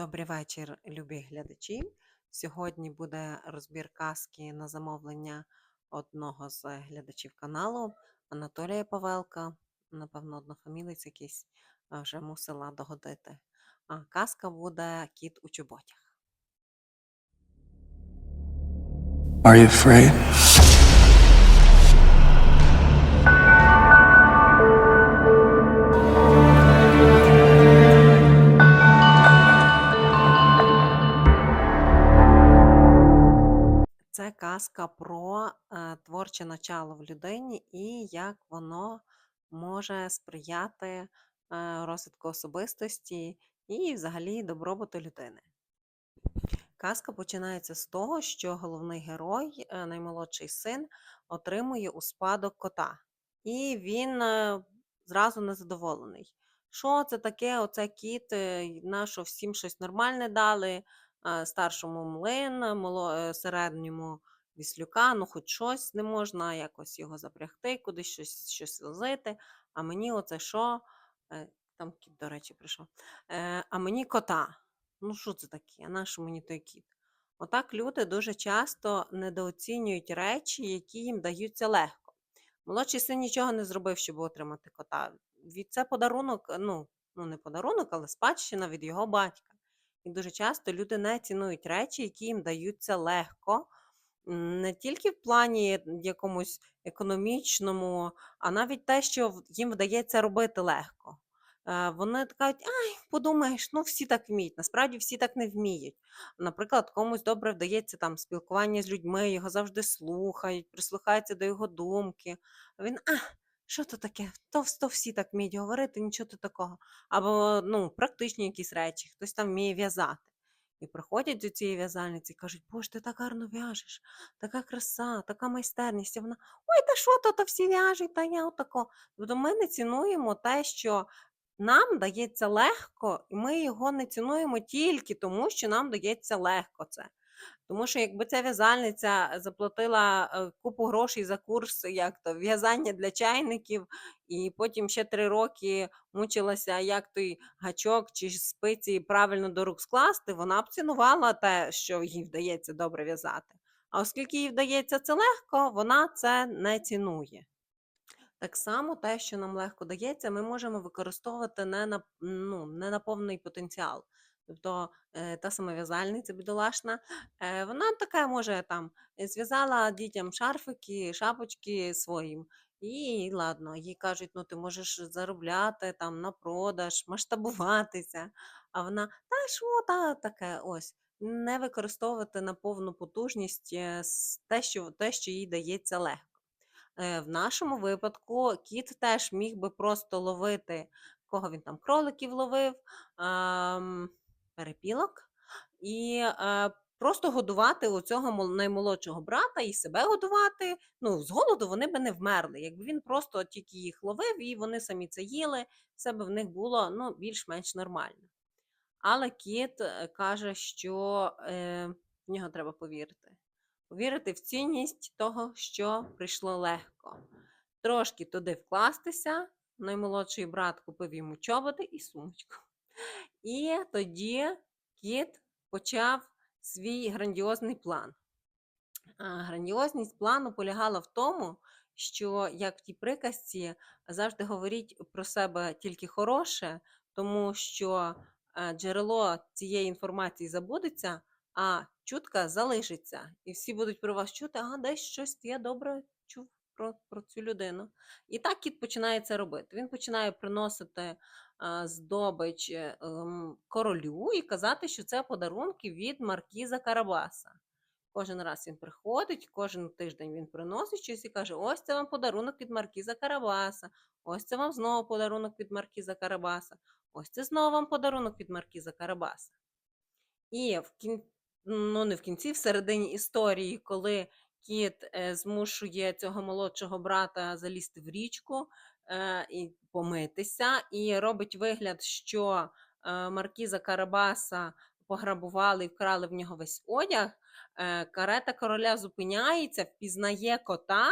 Добрий вечір, любі глядачі. Сьогодні буде розбір казки на замовлення одного з глядачів каналу Анатолія Павелка. Напевно, однофамілець якийсь вже мусила догодити. А казка буде Кіт у чоботях. Are you afraid? Про е, творче начало в людині і як воно може сприяти е, розвитку особистості і взагалі добробуту людини. Казка починається з того, що головний герой, е, наймолодший син, отримує у спадок кота. І він е, зразу незадоволений. Що це таке? Оце кіт, на що всім щось нормальне дали, старшому млин, середньому віслюка, ну хоч щось не можна, якось його запрягти, кудись щось, щось возити. А мені оце що? Е, Там кіт, до речі, прийшов. Е, А мені кота. Ну, що це таке? А нащо мені той кіт? Отак люди дуже часто недооцінюють речі, які їм даються легко. Молодший син нічого не зробив, щоб отримати кота. Від це подарунок, ну, ну не подарунок, але спадщина від його батька. І дуже часто люди не цінують речі, які їм даються легко, не тільки в плані якомусь економічному, а навіть те, що їм вдається робити легко. Е, Вони кажуть, ай, подумаєш, ну всі так вміють. Насправді всі так не вміють. Наприклад, комусь добре вдається там спілкування з людьми, його завжди слухають, прислухаються до його думки. А він, а, що то таке? То, то всі так вміють говорити, нічого то такого. Або ну, практичні якісь речі, хтось там вміє в'язати. І приходять до цієї в'язальниці і кажуть, Боже, ти так гарно в'яжеш, така краса, така майстерність. І вона, ой, та що то, то всі в'яжуть, та я отако. Тобто ми не цінуємо те, що нам дається легко, і ми його не цінуємо тільки тому, що нам дається легко це. Тому що якби ця в'язальниця заплатила е, купу грошей за курс, як то в'язання для чайників, і потім ще три роки мучилася, як той гачок чи спиці правильно до рук скласти, вона б цінувала те, що їй вдається добре в'язати. А оскільки їй вдається це легко, вона це не цінує. Так само те, що нам легко дається, ми можемо використовувати не на, ну, не на повний потенціал. Тобто е, та сама в'язальниця бідолашна, е, вона така може там е, зв'язала дітям шарфики, шапочки своїм. І ладно, їй кажуть, ну ти можеш заробляти там на продаж, масштабуватися. А вона, та що, та таке ось. Не використовувати на повну потужність те, що, те, що їй дається легко. В нашому випадку кіт теж міг би просто ловити, кого він там кроликів ловив, ам, перепілок, і е, просто годувати у цього наймолодшого брата і себе годувати. Ну, з голоду вони би не вмерли. Якби він просто тільки їх ловив, і вони самі це їли, все би в них було ну, більш-менш нормально. Але кіт е, каже, що е, в нього треба повірити. Повірити в цінність того, що прийшло легко. Трошки туди вкластися. Наймолодший брат купив йому чоботи і сумочку. І тоді кіт почав свій грандіозний план. Грандіозність плану полягала в тому, що, як в тій приказці, завжди говоріть про себе тільки хороше, тому що е, джерело цієї інформації забудеться, а чутка залишиться. І всі будуть про вас чути, ага, десь щось я добре чув про, про цю людину. І так кіт починає це робити. Він починає приносити здобич е, ем, королю і казати, що це подарунки від маркіза Карабаса. Кожен раз він приходить, кожен тиждень він приносить щось і каже: ось це вам подарунок від Маркіза Карабаса, ось це вам знову подарунок від Маркіза Карабаса, ось це знову вам подарунок від Маркіза Карабаса. І в кін... ну, не в кінці, в середині історії, коли кіт е, змушує цього молодшого брата залізти в річку і помитися, і робить вигляд, що е, Маркіза Карабаса пограбували і вкрали в нього весь одяг. Е, карета короля зупиняється, впізнає кота,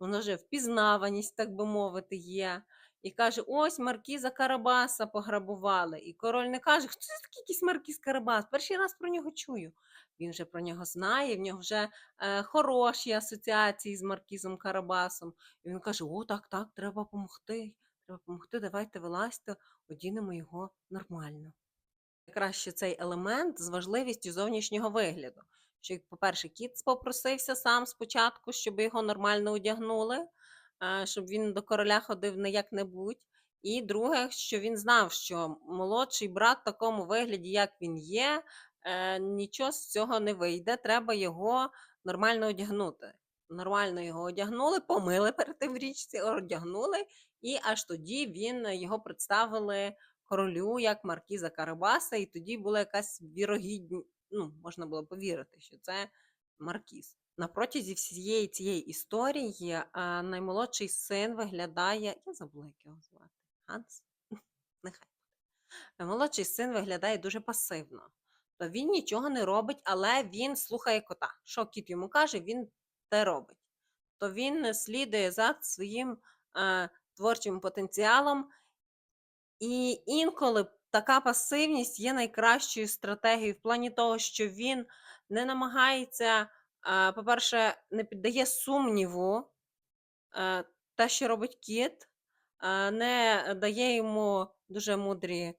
воно вже впізнаваність, так би мовити, є. і каже: ось Маркіза Карабаса пограбували. І король не каже, хто це такий якийсь Маркіз Карабас? Перший раз про нього чую. Він вже про нього знає, в нього вже е, хороші асоціації з Маркізом Карабасом. І він каже: О, так, так, треба допомогти. Треба допомогти, давайте вилазьте, одінемо його нормально. Краще цей елемент з важливістю зовнішнього вигляду. Що, по-перше, кіт попросився сам спочатку, щоб його нормально одягнули, е, щоб він до короля ходив не як-небудь. І друге, що він знав, що молодший брат в такому вигляді, як він є, е, нічого з цього не вийде. Треба його нормально одягнути. Нормально його одягнули, помили перед тим в річці, одягнули, і аж тоді він його представили королю як маркіза Карабаса, і тоді була якась вірогідність, ну, можна було повірити, що це маркіз. На протязі всієї цієї історії а, наймолодший син виглядає. Я забула, як його звати. Ганс? Нехай. Молодший син виглядає дуже пасивно. То він нічого не робить, але він слухає кота. Що кіт йому каже, він те робить. То він слідує за своїм е, творчим потенціалом. І інколи така пасивність є найкращою стратегією в плані того, що він не намагається, е, по-перше, не піддає сумніву е, те, що робить кіт, е, не дає йому дуже мудрі е,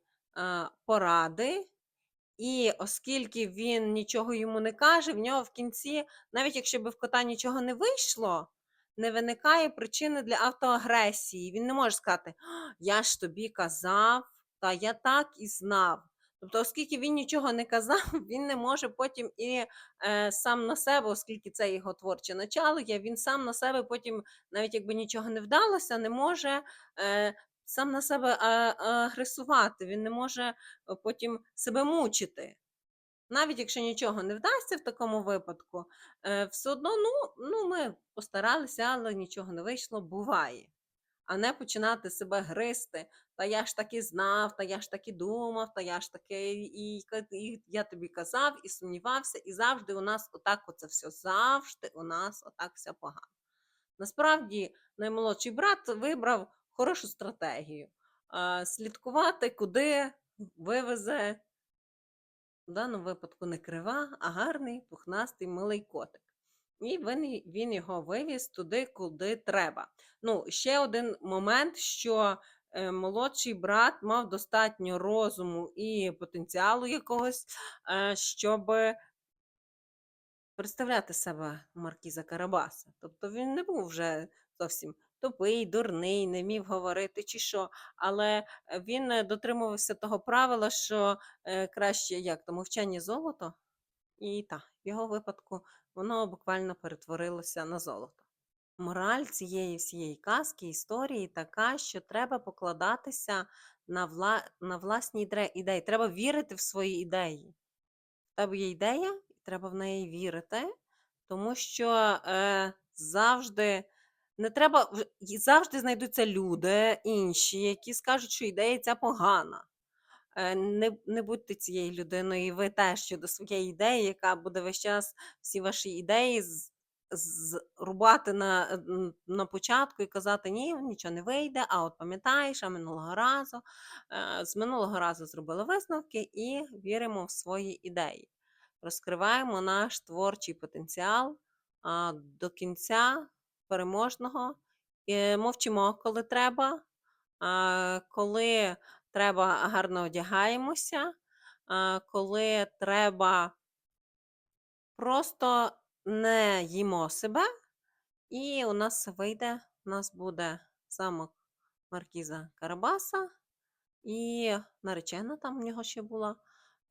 поради. І оскільки він нічого йому не каже, в нього в кінці, навіть якщо би в кота нічого не вийшло, не виникає причини для автоагресії. Він не може сказати: Я ж тобі казав, та я так і знав. Тобто, оскільки він нічого не казав, він не може потім і е, сам на себе, оскільки це його творче начало, він сам на себе потім, навіть якби нічого не вдалося, не може е, сам на себе агресувати, він не може е, потім себе мучити. Навіть якщо нічого не вдасться в такому випадку, е, все одно ну, ну, ми постаралися, але нічого не вийшло, буває. А не починати себе гризти. Та я ж таки знав, та я ж таки думав, та я ж таки і, ка- і я тобі казав, і сумнівався, і завжди у нас отак оце все, завжди у нас отак все погано. Насправді, наймолодший брат вибрав хорошу стратегію. Слідкувати, куди вивезе в даному випадку не крива, а гарний, пухнастий милий котик. І він, він його вивіз туди, куди треба. Ну, ще один момент, що е, молодший брат мав достатньо розуму і потенціалу якогось, е, щоб представляти себе Маркіза Карабаса. Тобто він не був вже зовсім тупий, дурний, не міг говорити чи що. Але е, він е, дотримувався того правила, що е, краще як то мовчання золото. І так, в його випадку воно буквально перетворилося на золото. Мораль цієї всієї казки, історії така, що треба покладатися на, вла... на власні ідеї. Треба вірити в свої ідеї. В тебе є ідея, і треба в неї вірити, тому що е, завжди не треба завжди знайдуться люди інші, які скажуть, що ідея ця погана. Е, Не, не будьте цією людиною, і ви теж щодо своєї ідеї, яка буде весь час всі ваші ідеї з, з, рубати на, е, на початку і казати, ні, нічого не вийде. А от пам'ятаєш, а минулого разу е, з минулого разу зробили висновки і віримо в свої ідеї. Розкриваємо наш творчий потенціал до кінця переможного. Мовчимо, коли треба. Коли треба, гарно одягаємося. Коли треба, просто не їмо себе, і у нас вийде. У нас буде замок Маркіза Карабаса, і наречена там в нього ще була.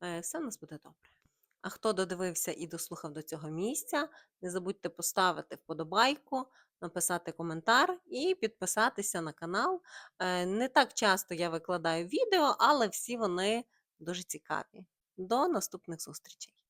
Е, Все у нас буде добре. А хто додивився і дослухав до цього місця, не забудьте поставити вподобайку, написати коментар і підписатися на канал. Е, Не так часто я викладаю відео, але всі вони дуже цікаві. До наступних зустрічей!